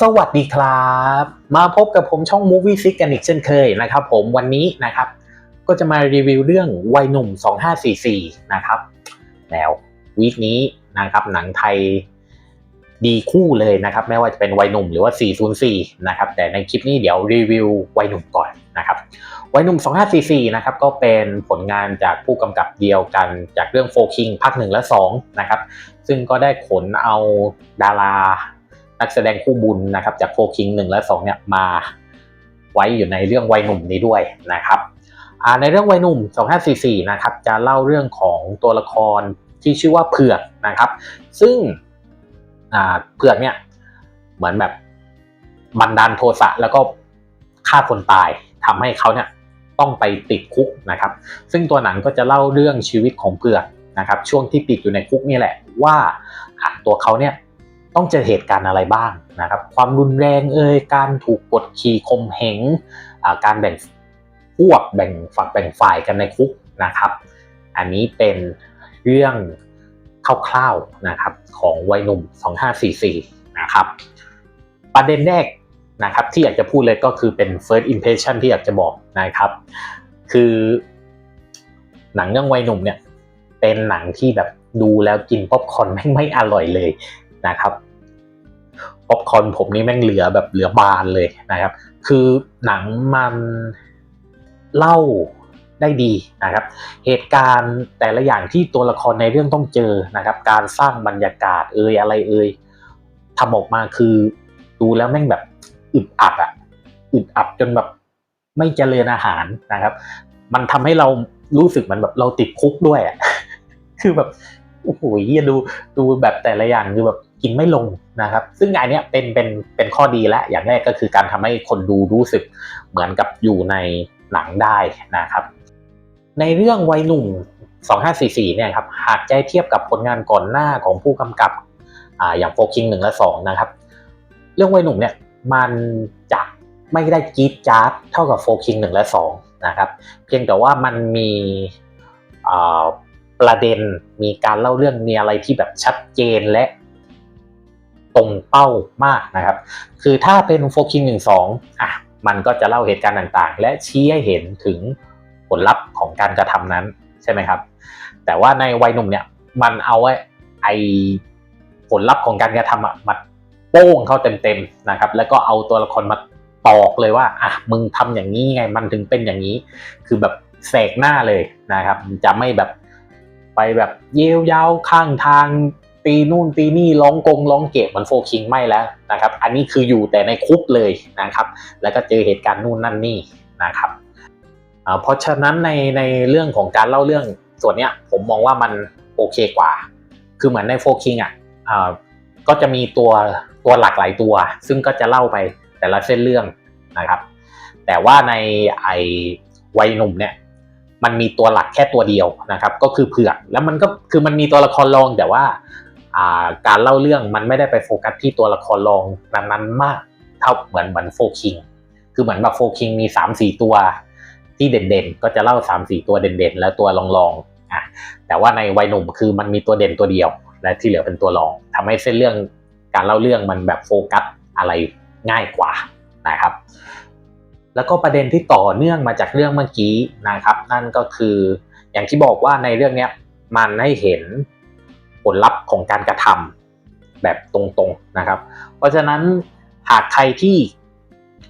สวัสดีครับ มาพบกับผมช่อง Movie Six กันอีกเช่นเคยนะครับผมวันนี้นะครับ ก็จะมารีวิวเรื่องวัยหนุ่ม 2544 นะครับ แล้ววีคนี้นะครับหนังไทยดีคู่เลยนะครับ ไม่ว่าจะเป็นวัยหนุ่มหรือว่า 404 นะครับ แต่ในคลิปนี้เดี๋ยวรีวิววัยหนุ่มก่อนนะครับวัยหนุ่ม 2544 นะครับก็เป็นผลงานจากผู้กำกับเดียวกันจากเรื่องโฟคิงภาคหนึ่งและ2นะครับซึ่งก็ได้ขนเอาดารา นักแสดงคู่บุญนะครับจากโฟคิงหนึ่งและสองเนี่ยมาไว้อยู่ในเรื่องวัยหนุ่มนี้ด้วยนะครับในเรื่องวัยหนุ่ม 2544 นะครับจะเล่าเรื่องของตัวละครที่ชื่อว่าเผือกนะครับ ซึ่งเผือกเนี่ยเหมือนแบบบันดาลโทสะแล้วก็ฆ่าคนตายทำให้เขาเนี่ยต้องไปติดคุกนะครับ ซึ่งตัวหนังก็จะเล่าเรื่องชีวิตของเผือกนะครับ ช่วงที่ติดอยู่ในคุกนี่แหละว่าตัวเขาเนี่ย ต้องเจอเหตุการณ์อะไรบ้างนะครับ ความรุนแรงเอ่ยการถูกกดขี่ข่มเหงการแบ่งพวกแบ่งฝักแบ่งฝ่ายกันในคุกนะครับ อันนี้เป็นเรื่องคร่าวๆนะครับของวัยหนุ่ม 2544 นะครับ ประเด็นแรกนะครับที่อยากจะพูดเลยก็คือเป็น first impression ที่อยากจะบอกนะครับ คือหนังเรื่องวัยหนุ่มเนี่ยเป็นหนังที่แบบดูแล้วกินป๊อปคอร์นแม่ไม่อร่อยเลย นะครับป๊อปคอนผมนี่แม่งเหลือแบบเหลือบานเลยนะครับ คือหนังมันเล่าได้ดีนะครับ เหตุการณ์แต่ละอย่างที่ตัวละครในเรื่องต้องเจอนะครับ การสร้างบรรยากาศเอ่ยอะไรเอ่ยทำออกมาคือดูแล้วแม่งแบบอึดอัดอะอึดอัดจนแบบไม่เจริญอาหารนะครับ มันทำให้เรารู้สึกมันแบบเราติดคุกด้วยอะคือแบบโอ้โหเหี้ยดูดูแบบแต่ละอย่างคือแบบ กินไม่ลงนะครับ ซึ่งอันนี้เป็นเป็นเป็นข้อดีและ อย่างแรกก็คือการทำให้คนดูรู้สึกเหมือนกับอยู่ในหนังได้นะครับ ในเรื่องวัยหนุ่ม 2544 เนี่ยครับหากจะเทียบกับผลงานก่อนหน้าของผู้กำกับออย่างโฟคิงหนึ่งและสองนะครับ เรื่องวัยหนุ่มเนี่ยมันจะไม่ได้จี๊ดจ๊าดเท่ากับโฟคิงหนึ่งและสองนะครับ เพียงแต่ว่ามันมีประเด็นมีการเล่าเรื่องมีอะไรที่แบบชัดเจนและ ตรงเป้ามากนะครับ คือถ้าเป็นโฟคิงหนึ่งสองอะมันก็จะเล่าเหตุการณ์ต่างๆ และชี้ให้เห็นถึงผลลัพธ์ของการกระทำนั้นใช่ไหมครับ แต่ว่าในวัยหนุ่มเนี่ยมันเอาไว้ไอผลลัพธ์ของการกระทำอะมาโป้งเข้าเต็มๆนะครับ แล้วก็เอาตัวละครมาตอกเลยว่าอะมึงทำอย่างนี้ไงมันถึงเป็นอย่างนี้ คือแบบแสกหน้าเลยนะครับ จะไม่แบบไปแบบเยียวยาวข้างทาง ตีนู่นตีนี่ร้องกงร้องเก็บเหมือนโฟคิงไม่แล้วนะครับ อันนี้คืออยู่แต่ในคุกเลยนะครับ แล้วก็เจอเหตุการณ์นู่นนั่นนี่นะครับเพราะฉะนั้นในในเรื่องของการเล่าเรื่องส่วนเนี้ยผมมองว่ามันโอเคกว่า คือเหมือนในโฟคิงอะก็จะมีตัวตัวหลากหลายตัว ซึ่งก็จะเล่าไปแต่ละเส้นเรื่องนะครับ แต่ว่าในไอวัยหนุ่มเนี่ยมันมีตัวหลักแค่ตัวเดียวนะครับ ก็คือเผือกแล้วมันก็คือมันมีตัวละครรองแต่ว่า การเล่าเรื่องมันไม่ได้ไปโฟกัสที่ตัวละครรองนั้นๆมากเท่าเหมือนเหมือนโฟคิงคือเหมือนแบบโฟคิงมีสามสี่ตัวที่เด่นๆ ก็จะเล่าสามสี่ตัวเด่นๆ แล้วตัวรองๆอะแต่ว่าในวัยหนุ่มคือมันมีตัวเด่นตัวเดียว และที่เหลือเป็นตัวรองทำให้เส้นเรื่องการเล่าเรื่องมันแบบโฟกัสอะไรง่ายกว่านะครับ แล้วก็ประเด็นที่ต่อเนื่องมาจากเรื่องเมื่อกี้นะครับ นั่นก็คืออย่างที่บอกว่าในเรื่องเนี้ยมันให้เห็น ผลลัพธ์ของการกระทำแบบตรงๆนะครับ เพราะฉะนั้นหากใครที่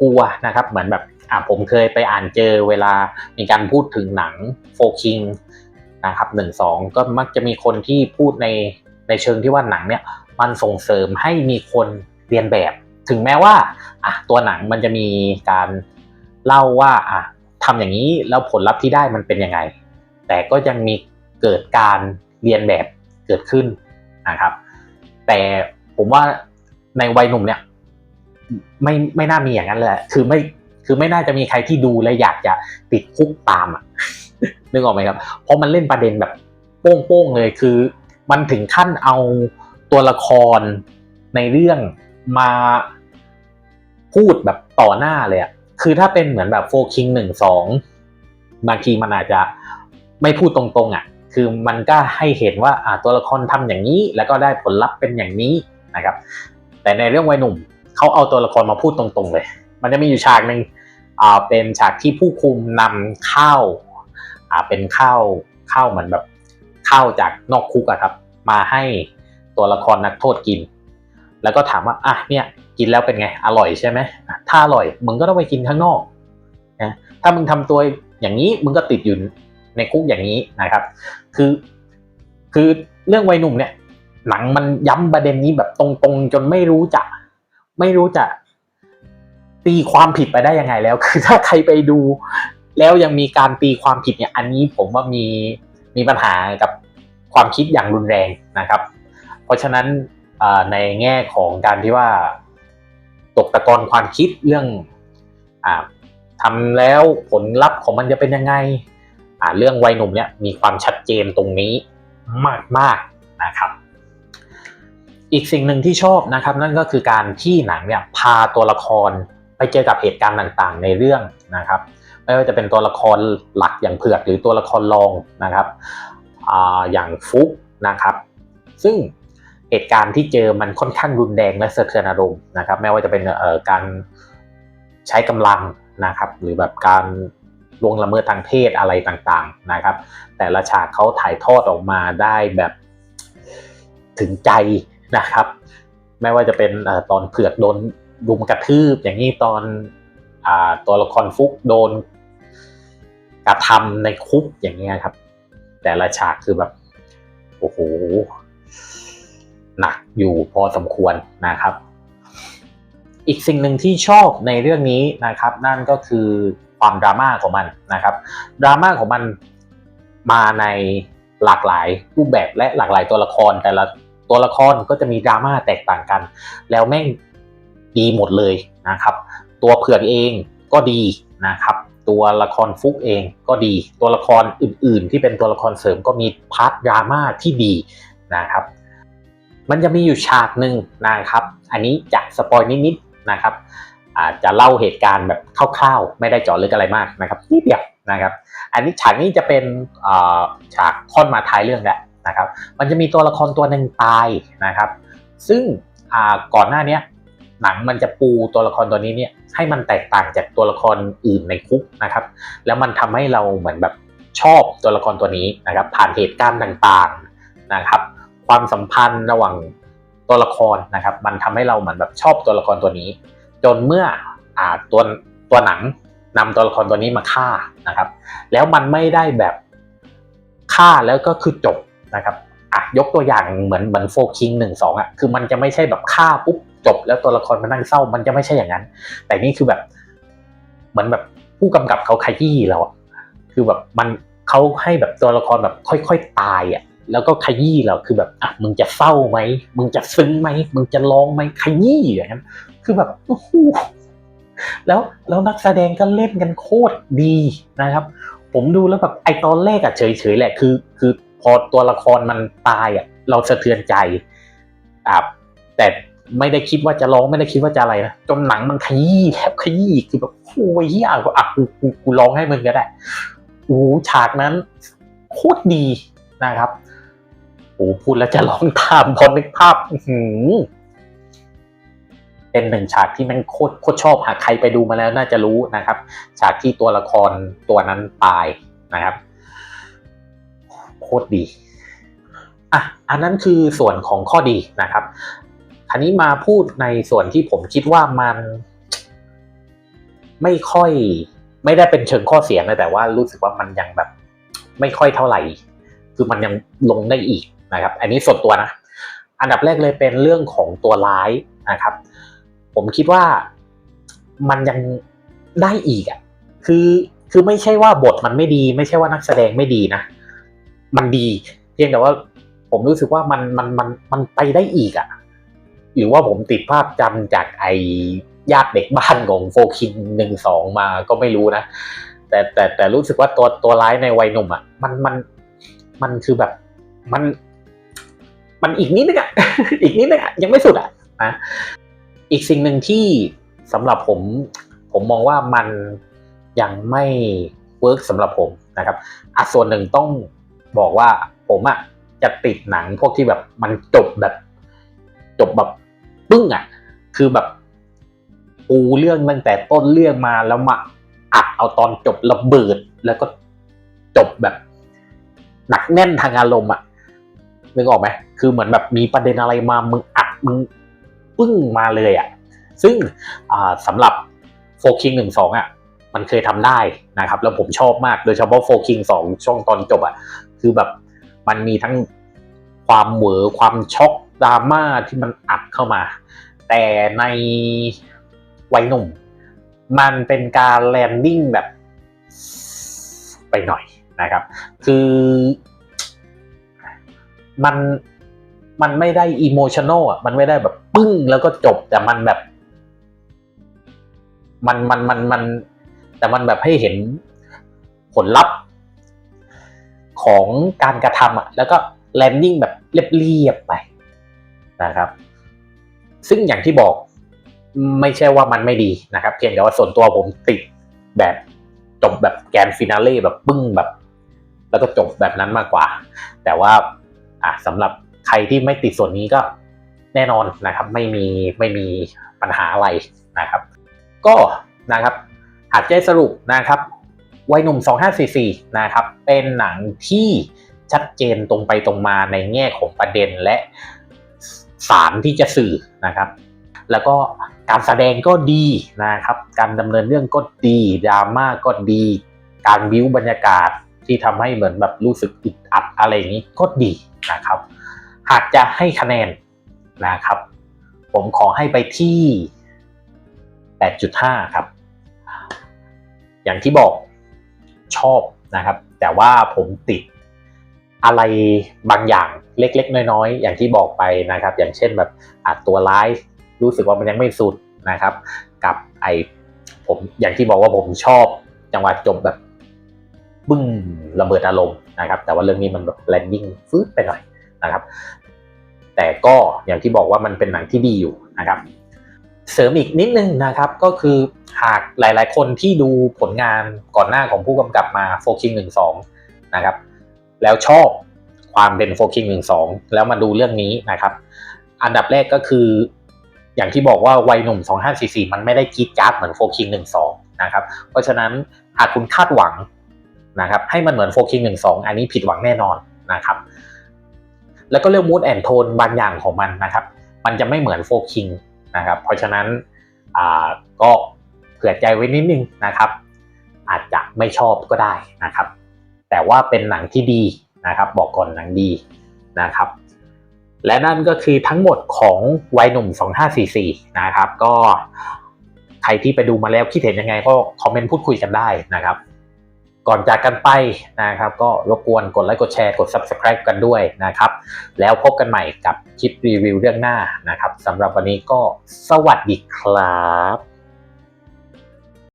กลัวนะครับ เหมือนแบบอ่าผมเคยไปอ่านเจอเวลามีการพูดถึงหนังโฟคิงนะครับหนึ่งสองก็มักจะมีคนที่พูดในในเชิงที่ว่าหนังเนี่ยมันส่งเสริมให้มีคนเรียนแบบ ถึงแม้ว่าอะตัวหนังมันจะมีการเล่าว่าอะทำอย่างนี้แล้วผลลัพธ์ที่ได้มันเป็นยังไง แต่ก็ยังมีเกิดการเรียนแบบ เกิดขึ้นนะครับ แต่ผมว่าในวัยหนุ่มเนี่ย ไม่ไม่น่ามีอย่างนั้นเลยคือไม่คือไม่น่าจะมีใครที่ดูและอยากจะติดคุกตามอะนึกออกไหมครับ เพราะมันเล่นประเด็นแบบโป้งๆเลยคือ มันถึงขั้นเอาตัวละครในเรื่องมาพูดแบบต่อหน้าเลยอะคือถ้าเป็นเหมือนแบบโฟคิงหนึ่งสองบางทีมันอาจจะไม่พูดตรงๆอะ คือมันก็ให้เห็นว่าตัวละครทำอย่างนี้ แล้วก็ได้ผลลัพธ์เป็นอย่างนี้นะครับ แต่ในเรื่องวัยหนุ่มเขาเอาตัวละครมาพูดตรงๆเลย มันจะมีอยู่ฉากหนึ่งเป็นฉากที่ผู้คุมนำข้าวเป็นข้าวข้าวเหมือนแบบข้าวจากนอกคุกอะครับ มาให้ตัวละครนักโทษกิน แล้วก็ถามว่าอะเนี่ยกินแล้วเป็นไงอร่อยใช่ไหมถ้าอร่อยมึงก็ต้องไปกินข้างนอกนะถ้ามึงทำตัวอย่างนี้มึงก็ติดอยู่ ในคุกอย่างนี้นะครับ คือ คือเรื่องวัยหนุ่มเนี่ย หนังมันย้ำประเด็นนี้แบบตรงๆ จนไม่รู้จะไม่รู้จะตีความผิดไปได้ยังไงแล้ว คือถ้าใครไปดู แล้วยังมีการตีความผิดเนี่ย อันนี้ผมว่ามีมีปัญหากับความคิดอย่างรุนแรงนะครับ เพราะฉะนั้นในแง่ของการที่ว่าตกตะกอนความคิดเรื่องอทำแล้วผลลัพธ์ของมันจะเป็นยังไง อ่าเรื่องวัยหนุ่มเนี่ยมีความชัดเจนตรงนี้มากๆนะครับอีกสิ่งหนึ่งที่ชอบนะครับ นั่นก็คือการที่หนังเนี่ยพาตัวละครไปเจอกับเหตุการณ์ต่างๆ ในเรื่องนะครับ ไม่ว่าจะเป็นตัวละครหลักอย่างเผือกหรือตัวละครรองนะครับอ่าอย่างฟุกนะครับ ซึ่งเหตุการณ์ที่เจอมันค่อนข้างรุนแรงและสะเทือนอารมณ์นะครับ ไม่ว่าจะเป็นเอ่อการใช้กำลังนะครับ หรือแบบการ ล่วงละเมิดทางเพศอะไรต่างๆนะครับ แต่ละฉากเขาถ่ายทอดออกมาได้แบบถึงใจนะครับ ไม่ว่าจะเป็นอตอนเผือกโดนดุมกระทืบ อย่างนี้ตอนอตัวละครฟุกโดนกระทำในคุกอย่างเงี้ครับ แต่ละฉากคือแบบโอ้โหหนักอยู่พอสมควรนะครับ อีกสิ่งหนึ่งที่ชอบในเรื่องนี้นะครับ นั่นก็คือ ความดราม่าของมันนะครับดราม่าของมันมาในหลากหลายรูปแบบและหลากหลายตัวละครแต่ละตัวละครก็จะมีดราม่าแตกต่างกัน แล้วแม่งดีหมดเลยนะครับ ตัวเผือกเองก็ดีนะครับ ตัวละครฟุกเองก็ดี ตัวละครอื่น ๆ ที่เป็นตัวละครเสริมก็มีพาร์ทดราม่าที่ดีนะครับ มันจะมีอยู่ฉากหนึ่งนะครับ อันนี้จะสปอยนิด ๆ นะครับ อาจจะเล่าเหตุการณ์แบบคร่าวๆ ไม่ได้เจาะลึกอะไรมากนะครับนิดเดียวนะครับ อันนี้ฉากนี้จะเป็นฉากค่อนมาท้ายเรื่องแหละนะครับ มันจะมีตัวละครตัวหนึ่งตายนะครับ ซึ่งก่อนหน้านี้หนังมันจะปูตัวละครตัวนี้เนี่ยให้มันแตกต่างจากตัวละครอื่นในคุกนะครับ แล้วมันทำให้เราเหมือนแบบชอบตัวละครตัวนี้นะครับ ผ่านเหตุการณ์ต่างๆนะครับ ความสัมพันธ์ระหว่างตัวละครนะครับ มันทำให้เราเหมือนแบบชอบตัวละครตัวนี้ จนเมื่ออตัวตัวหนังนำตัวละครตัวนี้มาฆ่านะครับ แล้วมันไม่ได้แบบฆ่าแล้วก็คือจบนะครับอะยกตัวอย่างเหมือนเหมือนโฟคิงหนึ่งสองอะคือมันจะไม่ใช่แบบฆ่าปุ๊บจบ แล้วตัวละครมานั่งเศร้ามันจะไม่ใช่อย่างนั้น แต่นี่คือแบบเหมือนแบบผู้กำกับเขาขยี้เราอะคือแบบมันเขาให้แบบตัวละครแบบค่อยๆตายอะ แล้วก็ขยี้เราคือแบบอะมึงจะเศร้าไหมมึงจะซึ้งไหมมึงจะร้องไหมขยี้อย่างนั้นคือแบบโอ้โหแล้วแล้วนักแสดงก็เล่นกันโคตรดีนะครับ ผมดูแล้วแบบไอตอนแรกอะเฉยๆแหละคือ คือพอตัวละครมันตายอะเราสะเทือนใจอ่าแต่ไม่ได้คิดว่าจะร้องไม่ได้คิดว่าจะอะไรนะจนหนังมันขยี้แทบขยี้คือแบบโอ้ยเหี้ยอะกูกูกูร้องให้มึงก็ได้โอ้ฉากนั้นโคตรดีนะครับ โอ้พูดแล้วจะร้องตามพอนึกภาพหือเป็นหนึ่งฉากที่แม่งโคตรโคตรชอบหากใครไปดูมาแล้วน่าจะรู้นะครับ ฉากที่ตัวละครตัวนั้นตายนะครับ โคตรดีอะอันนั้นคือส่วนของข้อดีนะครับทีนี้มาพูดในส่วนที่ผมคิดว่ามัน ไม่ค่อยไม่ได้เป็นเชิงข้อเสียนะแต่ว่ารู้สึกว่ามันยังแบบ ไม่ค่อยเท่าไหร่ คือมันยังลงได้อีก นะครับ อันนี้ส่วนตัวนะ อันดับแรกเลยเป็นเรื่องของตัวร้ายนะครับ ผมคิดว่ามันยังได้อีกอะ คือคือไม่ใช่ว่าบทมันไม่ดี ไม่ใช่ว่านักแสดงไม่ดีนะ มันดี เพียงแต่ว่าผมรู้สึกว่ามันมันมันมันไปได้อีกอะ หรือว่าผมติดภาพจำจากไอญาติเด็กบ้านของโฟคินหนึ่งสองมาก็ไม่รู้นะ แต่แต่แต่รู้สึกว่าตัวตัวร้ายในวัยหนุ่มอะมันมันมันคือแบบมัน มันอีกนิดนึงอะ อีกนิดนึงอะ ยังไม่สุดอะนะ อีกสิ่งหนึ่งที่สำหรับผม ผมมองว่ามันยังไม่เวิร์กสำหรับผมนะครับอะส่วนหนึ่งต้องบอกว่าผมอะจะติดหนังพวกที่แบบมันจบแบบ จบแบบปึ้งอะ คือแบบปูเรื่องตั้งแต่ต้นเรื่องมาแล้วมาอัดเอาตอนจบระเบิดแล้วก็จบแบบหนักแน่นทางอารมณ์อะ นึกออกไหมคือเหมือนแบบมีประเด็นอะไรมามึงอัดมึงปึ้งมาเลยอะซึ่งสำหรับโฟคิงหนึ่งสองอะมันเคยทำได้นะครับ แล้วผมชอบมากโดยเฉพาะโฟคิงสองช่วงตอนจบอะคือแบบมันมีทั้งความเหวอความช็อกดราม่าที่มันอัดเข้ามา แต่ในวัยหนุ่ม มันเป็นการแลนดิ้งแบบไปหน่อยนะครับ คือ มันมันไม่ได้อิโมชัน a ลอะมันไม่ได้แบบปึ้งแล้วก็จบ แต่มันแบบ มันมันมันมัน แต่มันแบบให้เห็นผลลัพธ์ ของการกระทำอะ แล้วก็แลนดิ้งแบบเรียบๆไปนะครับ ซึ่งอย่างที่บอกไม่ใช่ว่ามันไม่ดีนะครับ เพียงแต่ว่าส่วนตัวผมติดแบบจบแบบแกนฟินาเล่แบบปึ้งแบบ แล้วก็จบแบบนั้นมากกว่า แต่ว่า อะสำหรับใครที่ไม่ติดส่วนนี้ก็แน่นอนนะครับ ไม่มีไม่มีปัญหาอะไรนะครับ ก็นะครับหากจะให้สรุปนะครับวัยหนุ่ม 2544 นะครับ เป็นหนังที่ชัดเจนตรงไปตรงมาในแง่ของประเด็นและสารที่จะสื่อนะครับ แล้วก็การแสดงก็ดีนะครับ การดำเนินเรื่องก็ดีดราม่าก็ดี การบิวบรรยากาศ ที่ทำให้เหมือนแบบรู้สึกอึดอัดอะไรอย่างนี้ก็ดีนะครับ หากจะให้คะแนนนะครับ ผมขอให้ไปที่ 8.5 ครับ อย่างที่บอกชอบนะครับ แต่ว่าผมติดอะไรบางอย่างเล็กๆ น้อยๆ อย่างที่บอกไปนะครับ อย่างเช่นแบบตัวร้ายรู้สึกว่ามันยังไม่สุดนะครับ กับไอผมอย่างที่บอกว่าผมชอบจังหวะจบแบบ บึ้งระเบิดอารมณ์นะครับ แต่ว่าเรื่องนี้มันแบบแลนดิ้งฟื้นไปหน่อยนะครับ แต่ก็อย่างที่บอกว่ามันเป็นหนังที่ดีอยู่นะครับ เสริมอีกนิดนึงนะครับก็คือหากหลาย ๆ คนที่ดูผลงานก่อนหน้าของผู้กำกับมาโฟคิงหนึ่งสองนะครับ แล้วชอบความเป็นโฟคิงหนึ่งสองแล้วมาดูเรื่องนี้นะครับ อันดับแรกก็คืออย่างที่บอกว่าวัยหนุ่ม 2544 มันไม่ได้กีดการ์ดเหมือนโฟคิง12 นะครับ เพราะฉะนั้นหากคุณคาดหวัง นะครับให้มันเหมือนโฟคิง12อันนี้ผิดหวังแน่นอนนะครับ แล้วก็เรื่องมูดแอนโทนบางอย่างของมันนะครับ มันจะไม่เหมือนโฟคิงนะครับเพราะฉะนั้นอ่าก็เผื่อใจไว้นิดนึงนะครับ อาจจะไม่ชอบก็ได้นะครับ แต่ว่าเป็นหนังที่ดีนะครับ บอกก่อนหนังดีนะครับ และนั่นก็คือทั้งหมดของวัยหนุ่ม 2544 นะครับ ก็ใครที่ไปดูมาแล้วคิดเห็นยังไงก็คอมเมนต์พูดคุยกันได้นะครับ ก่อนจากกันไปนะครับ ก็รบกวนกดไลค์กดแชร์กด Subscribe กันด้วยนะครับ แล้วพบกันใหม่กับคลิปรีวิวเรื่องหน้านะครับสำหรับวันนี้ก็สวัสดีครับ